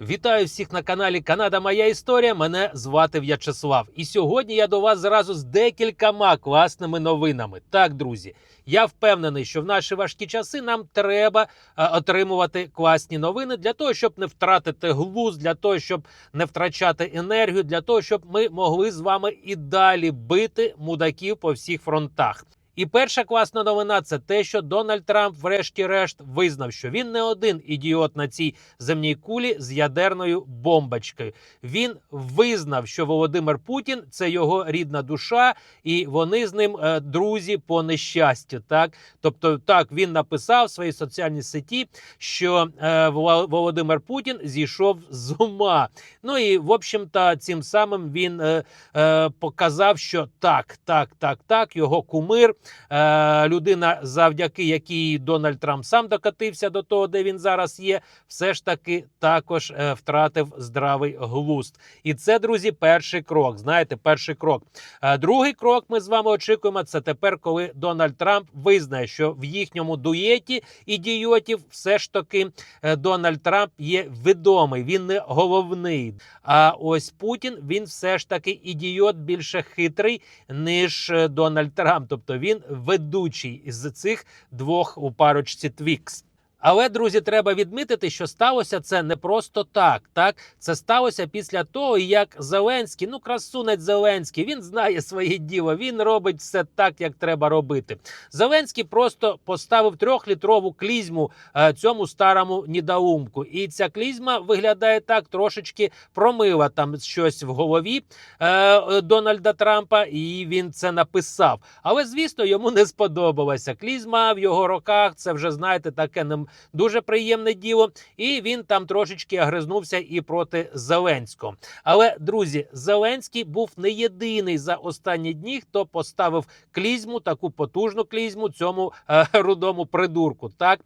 Вітаю всіх на каналі Канада Моя Історія. Мене звати В'ячеслав. І сьогодні я до вас зразу з декількома класними новинами. Так, друзі, я впевнений, що в наші важкі часи нам треба е, отримувати класні новини для того, щоб не втратити глузд, для того, щоб не втрачати енергію, для того, щоб ми могли з вами і далі бити мудаків по всіх фронтах. І перша класна новина це те, що Дональд Трамп, врешті-решт, визнав, що він не один ідіот на цій земній кулі з ядерною бомбочкою. Він визнав, що Володимир Путін це його рідна душа, і вони з ним е, друзі по нещастю. Так, тобто, так він написав в своїй соціальній сеті, що е, Володимир Путін зійшов з ума. Ну і в общем-то, цим самим він е, е, показав, що так, так, так, так, його кумир, е, людина, завдяки якій Дональд Трамп сам докатився до того, де він зараз є, все ж таки також е, втратив здравий глузд. І це, друзі, перший крок. Знаєте, перший крок. Е, другий крок ми з вами очікуємо. Це тепер, коли Дональд Трамп визнає, що в їхньому дуєті ідіотів все ж таки е, Дональд Трамп є відомий, він не головний. А ось Путін він все ж таки ідіот більше хитрий, ніж е, Дональд Трамп. Тобто він ведучий із цих двох у парочці Твікс. Але друзі, треба відмітити, що сталося це не просто так. Так це сталося після того, як Зеленський, ну красунець Зеленський, він знає своє діло. Він робить все так, як треба робити. Зеленський просто поставив трьохлітрову клізму е, цьому старому недоумку. І ця клізма виглядає так, трошечки промила там щось в голові е, е, Дональда Трампа, і він це написав. Але звісно, йому не сподобалася клізма в його руках. Це вже знаєте, таке не дуже приємне діло. І він там трошечки агризнувся і проти Зеленського. Але друзі, Зеленський був не єдиний за останні дні, хто поставив клізму, таку потужну клізму цьому е, рудому придурку. Так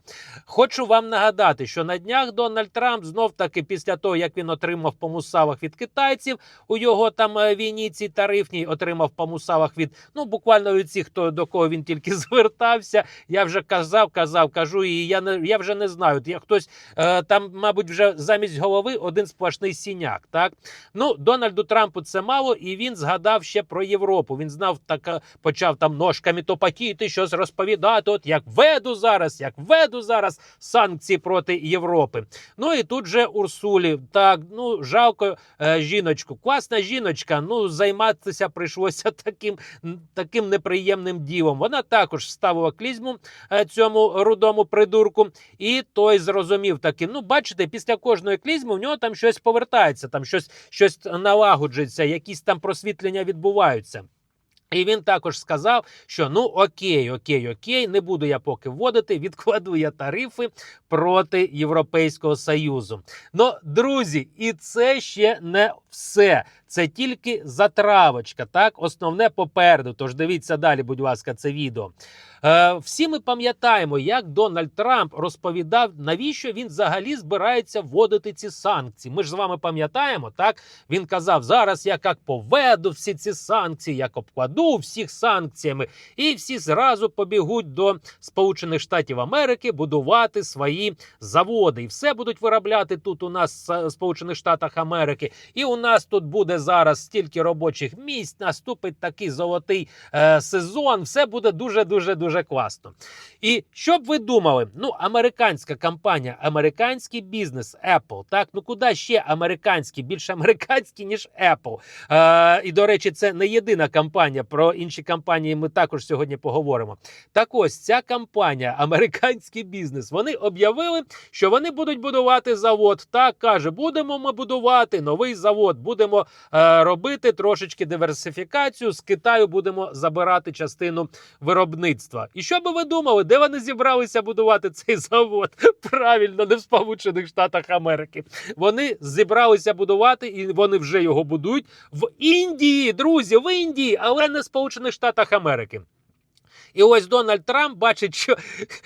хочу вам нагадати, що на днях Дональд Трамп знов таки після того, як він отримав по мусавах від китайців у його там е, війні цій тарифній, отримав по мусавах від ну буквально від всіх, хто до кого він тільки звертався. Я вже казав, казав, кажу, і я не я вже не знаю. Я хтось е, там, мабуть, вже замість голови один сплошний сіняк. Так ну Дональду Трампу це мало, і він згадав ще про Європу. Він знав так, почав там ножками топотіти, щось розповідати. От як веду зараз, як веду зараз санкції проти Європи. Ну і тут же Урсулі. Так, ну жалко е, жіночку. Класна жіночка. Ну займатися прийшлося таким, таким неприємним ділом. Вона також ставила клізму е, цьому рудому придурку, і той зрозумів таки. Ну, бачите, після кожної клізми в нього там щось повертається, там щось, щось налагоджується, якісь там просвітлення відбуваються. І він також сказав, що ну окей, окей, окей, не буду я поки вводити, відкладу я тарифи проти Європейського Союзу. Ну, друзі, і це ще не все. Це тільки затравочка, так основне попереду. Тож дивіться далі, будь ласка, це відео. Е, всі ми пам'ятаємо, як Дональд Трамп розповідав, навіщо він взагалі збирається вводити ці санкції. Ми ж з вами пам'ятаємо, так він казав: зараз я як поведу всі ці санкції, як обкладу всіх санкціями, і всі зразу побігуть до Сполучених Штатів Америки будувати свої заводи, і все будуть виробляти тут у нас в Сполучених Штатах Америки. І у нас тут буде зараз стільки робочих місць. Наступить такий золотий е, сезон. Все буде дуже дуже дуже класно. І що б ви думали? Ну, американська компанія, американський бізнес Apple. Так, ну куди ще американський, більше американський, ніж Apple. Е, і до речі, це не єдина компанія. Про інші компанії ми також сьогодні поговоримо. Так ось ця компанія, американський бізнес, вони об'явили, що вони будуть будувати завод. Так каже, будемо ми будувати новий завод, будемо робити трошечки диверсифікацію. З Китаю будемо забирати частину виробництва. І що би ви думали, де вони зібралися будувати цей завод? Правильно, не в Сполучених Штатах Америки. Вони зібралися будувати, і вони вже його будують в Індії, друзі, в Індії, але не в Сполучених Штатах Америки. І ось Дональд Трамп бачить, що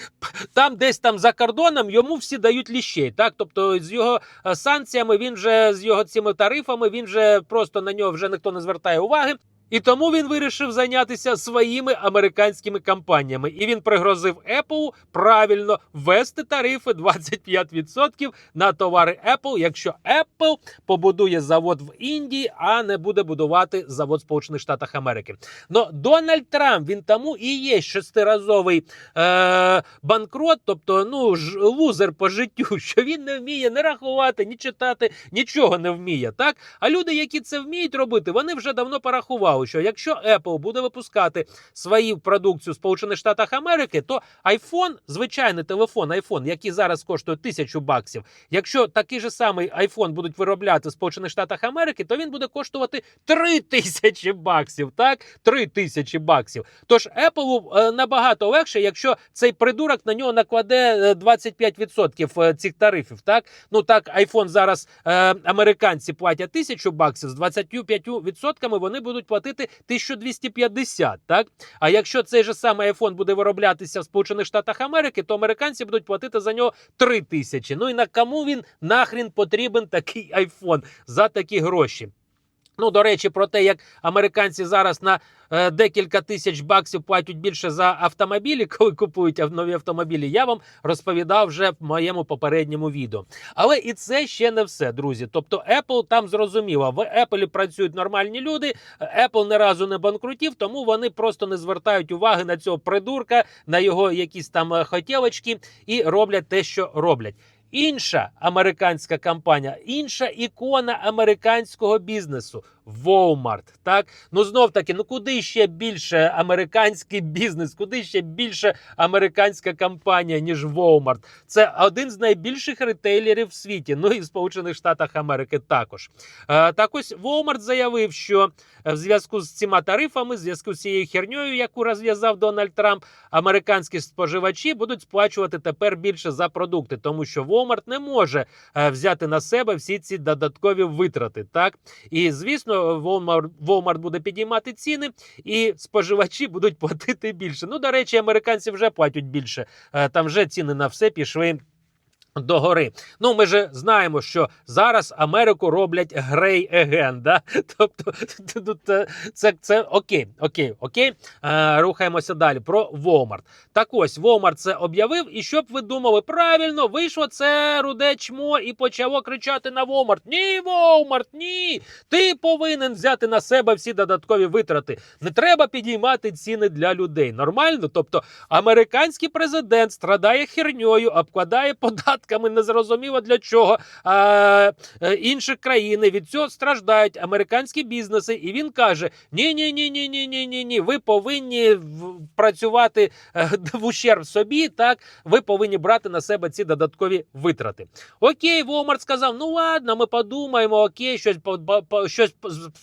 там десь там за кордоном йому всі дають ліщей. Так, тобто з його е, санкціями він вже з його цими тарифами він вже просто на нього вже ніхто не звертає уваги. І тому він вирішив зайнятися своїми американськими компаніями. І він пригрозив Apple правильно ввести тарифи 25% на товари Apple, якщо Apple побудує завод в Індії, а не буде будувати завод в Сполучених Штатах Америки. Но Дональд Трамп він тому і є шестиразовий е, банкрот, тобто ну ж лузер по життю, що він не вміє не рахувати, ні читати, нічого не вміє. Так а люди, які це вміють робити, вони вже давно порахували, що якщо Apple буде випускати свою продукцію в Сполучених Штатах Америки, то iPhone, звичайний телефон, iPhone, який зараз коштує тисячу баксів. Якщо такий же самий iPhone будуть виробляти в Сполучених Штатах Америки, то він буде коштувати 3 тисячі баксів. Так, 3 тисячі баксів. Тож Apple е, набагато легше, якщо цей придурок на нього накладе е, 25% е, цих тарифів. Так, ну так, iPhone зараз е, американці платять тисячу баксів, з 25% вони будуть платити 1250. Так, а якщо цей же самий iPhone буде вироблятися в Сполучених Штатах Америки, то американці будуть платити за нього 3 тисячі. Ну і на кому він нахрін потрібен такий iPhone за такі гроші? Ну, до речі, про те, як американці зараз на е, декілька тисяч баксів платять більше за автомобілі, коли купують нові автомобілі, я вам розповідав вже в моєму попередньому відео. Але і це ще не все, друзі. Тобто, Apple там зрозуміло, в Apple працюють нормальні люди. Apple не разу не банкрутів, тому вони просто не звертають уваги на цього придурка, на його якісь там е, хотілочки і роблять те, що роблять. Інша американська компанія, інша ікона американського бізнесу Walmart. Так, ну знов таки, ну куди ще більше американський бізнес, куди ще більше американська компанія, ніж Walmart? Це один з найбільших ретейлерів в світі. Ну і в Сполучених Штатах Америки також. Е, так ось Walmart заявив, що в зв'язку з цими тарифами, в зв'язку з цією херньою, яку розв'язав Дональд Трамп, американські споживачі будуть сплачувати тепер більше за продукти, тому що Walmart не може е, взяти на себе всі ці додаткові витрати. Так і звісно, Walmart, Walmart буде підіймати ціни, і споживачі будуть платити більше. Ну, до речі, американці вже платять більше. Е, Там вже ціни на все пішли. До гори. Ну, ми же знаємо, що зараз Америку роблять грей еген. Да? Тобто е, це, це окей, окей, окей. Е, рухаємося далі про Walmart. Так ось Walmart це об'явив, і щоб ви думали, правильно вийшло це руде чмо і почало кричати на Walmart. Ні, Walmart, ні! Ти повинен взяти на себе всі додаткові витрати. Не треба підіймати ціни для людей. Нормально? Тобто американський президент страдає херньою, обкладає податками незрозуміло для чого. А, е, інші країни від цього страждають американські бізнеси, і він каже: ні, ні, ні, ні, ні, ні, ні, ні. Ви повинні працювати е, в ущерб собі. Так, ви повинні брати на себе ці додаткові витрати. Окей, Walmart сказав: ну ладно, ми подумаємо, окей, щось щось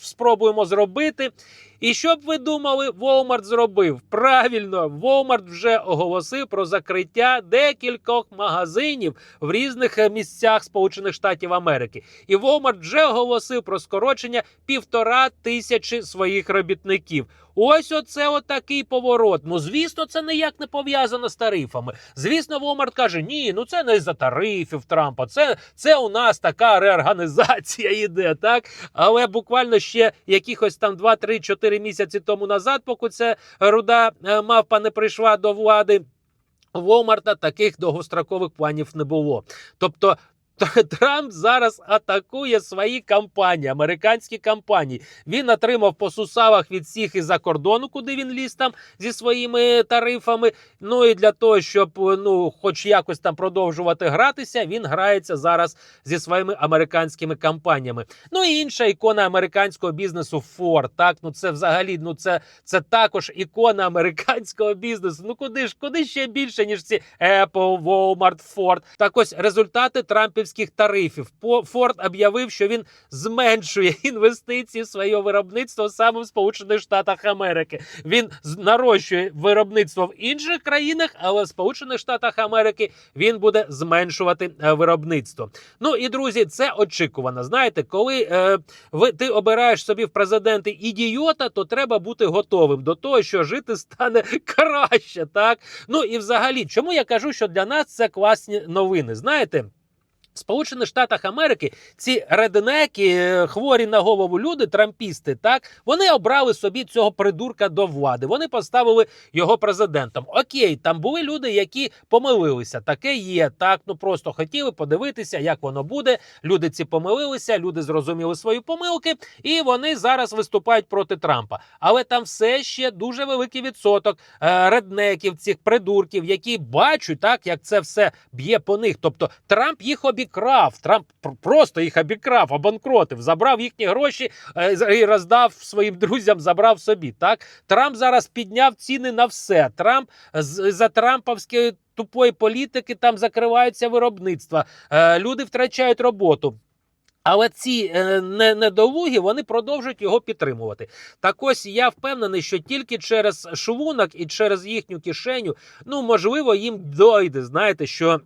спробуємо зробити. І що б ви думали, Walmart зробив? Правильно, Walmart вже оголосив про закриття декількох магазинів в різних е, місцях Сполучених Штатів Америки. І Walmart вже оголосив про скорочення півтора тисячі своїх робітників. Ось оце отакий поворот. Ну, звісно, це ніяк не пов'язано з тарифами. Звісно, Walmart каже: ні, ну це не із-за тарифів Трампа. Це, це у нас така реорганізація йде, так? Але буквально ще якихось там 2-3-4 місяці тому назад, поки ця руда е, мавпа не прийшла до влади. Walmart таких довгострокових планів не було. Тобто Трамп зараз атакує свої компанії, американські компанії. Він отримав по сусавах від всіх із-за кордону, куди він ліз там зі своїми тарифами. Ну і для того, щоб ну, хоч якось там продовжувати гратися, він грається зараз зі своїми американськими компаніями. Ну і інша ікона американського бізнесу Ford. Так, ну це взагалі, ну це, це також ікона американського бізнесу. Ну куди ж, куди ще більше, ніж ці Apple, Walmart, Ford. Так ось результати трампівських тарифів. Ford об'явив, що він зменшує інвестиції в своє виробництво саме в Сполучених Штатах Америки. Він нарощує виробництво в інших країнах, але в Сполучених Штатах Америки він буде зменшувати е, виробництво. Ну і друзі, це очікувано. Знаєте, коли е, ви ти обираєш собі в президенти ідіота, то треба бути готовим до того, що жити стане краще. Так ну і взагалі, чому я кажу, що для нас це класні новини? Знаєте? Сполучених Штатах Америки ці реднеки, е, хворі на голову люди, трампісти, так вони обрали собі цього придурка до влади. Вони поставили його президентом. Окей, там були люди, які помилилися. Таке є. Так, ну просто хотіли подивитися, як воно буде. Люди ці помилилися, люди зрозуміли свої помилки, і вони зараз виступають проти Трампа. Але там все ще дуже великий відсоток е, реднеків, цих придурків, які бачать так, як це все б'є по них. Тобто Трамп їх обікрав. Трамп просто їх обікрав, обанкротив, забрав їхні гроші е, і роздав своїм друзям, забрав собі. Так Трамп зараз підняв ціни на все. Трамп з за Трампівської тупої політики там закриваються виробництва. Е, люди втрачають роботу. Але ці е, недолугі вони продовжують його підтримувати. Так ось я впевнений, що тільки через швунок і через їхню кишеню, ну можливо, їм дойде. Знаєте, що.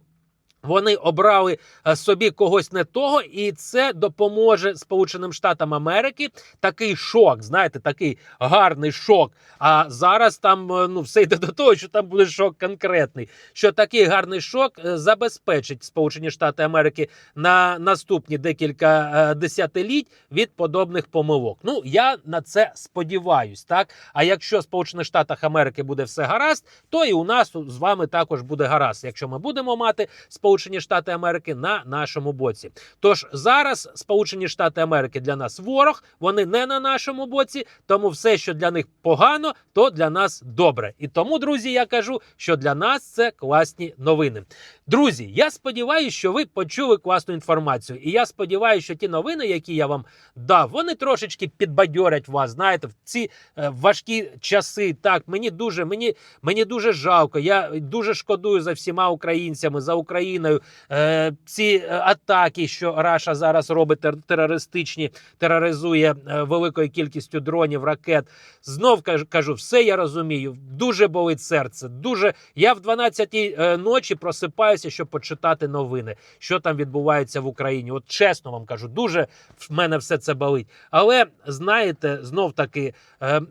Вони обрали е, собі когось не того, і це допоможе Сполученим Штатам Америки. Такий шок, знаєте, такий гарний шок. А зараз там е, ну все йде до того, що там буде шок конкретний. Що такий гарний шок е, забезпечить Сполучені Штати Америки на наступні декілька десятиліть від подобних помилок. Ну я на це сподіваюсь, так. А якщо в Сполучених Штатах Америки буде все гаразд, то і у нас з вами також буде гаразд, якщо ми будемо мати Сполучені Штати Америки на нашому боці. Тож зараз Сполучені Штати Америки для нас ворог, вони не на нашому боці, тому все, що для них погано, то для нас добре. І тому, друзі, я кажу, що для нас це класні новини. Друзі, я сподіваюся, що ви почули класну інформацію. І я сподіваюся, що ті новини, які я вам дав, вони трошечки підбадьорять вас. Знаєте, в ці е, важкі часи. Так, мені дуже, мені, мені дуже жалко. Я дуже шкодую за всіма українцями, за Україною. Е, ці е, атаки, що Раша зараз робить терористичні, тероризує е, великою кількістю дронів, ракет. Знов кажу, все я розумію. Дуже болить серце. Дуже я в 12-й е, ночі просипаюся, щоб почитати новини, що там відбувається в Україні. От чесно вам кажу, дуже в мене все це болить. Але знаєте, знов таки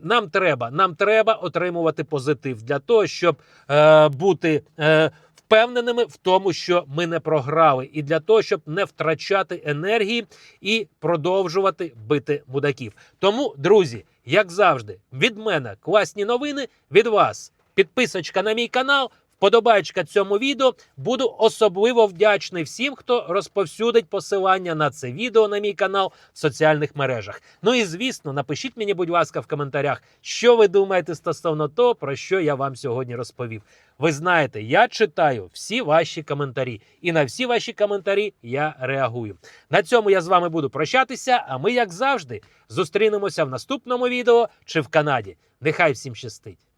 нам треба, нам треба отримувати позитив для того, щоб е, бути. Е, Впевненими в тому, що ми не програли, і для того, щоб не втрачати енергії і продовжувати бити мудаків. Тому, друзі, як завжди, від мене класні новини, від вас підписочка на мій канал. Вподобайка цьому відео буду особливо вдячний всім, хто розповсюдить посилання на це відео на мій канал в соціальних мережах. Ну і звісно, напишіть мені, будь ласка, в коментарях, що ви думаєте стосовно того, про що я вам сьогодні розповів. Ви знаєте, я читаю всі ваші коментарі, і на всі ваші коментарі я реагую. На цьому я з вами буду прощатися. А ми, як завжди, зустрінемося в наступному відео чи в Канаді. Нехай всім щастить!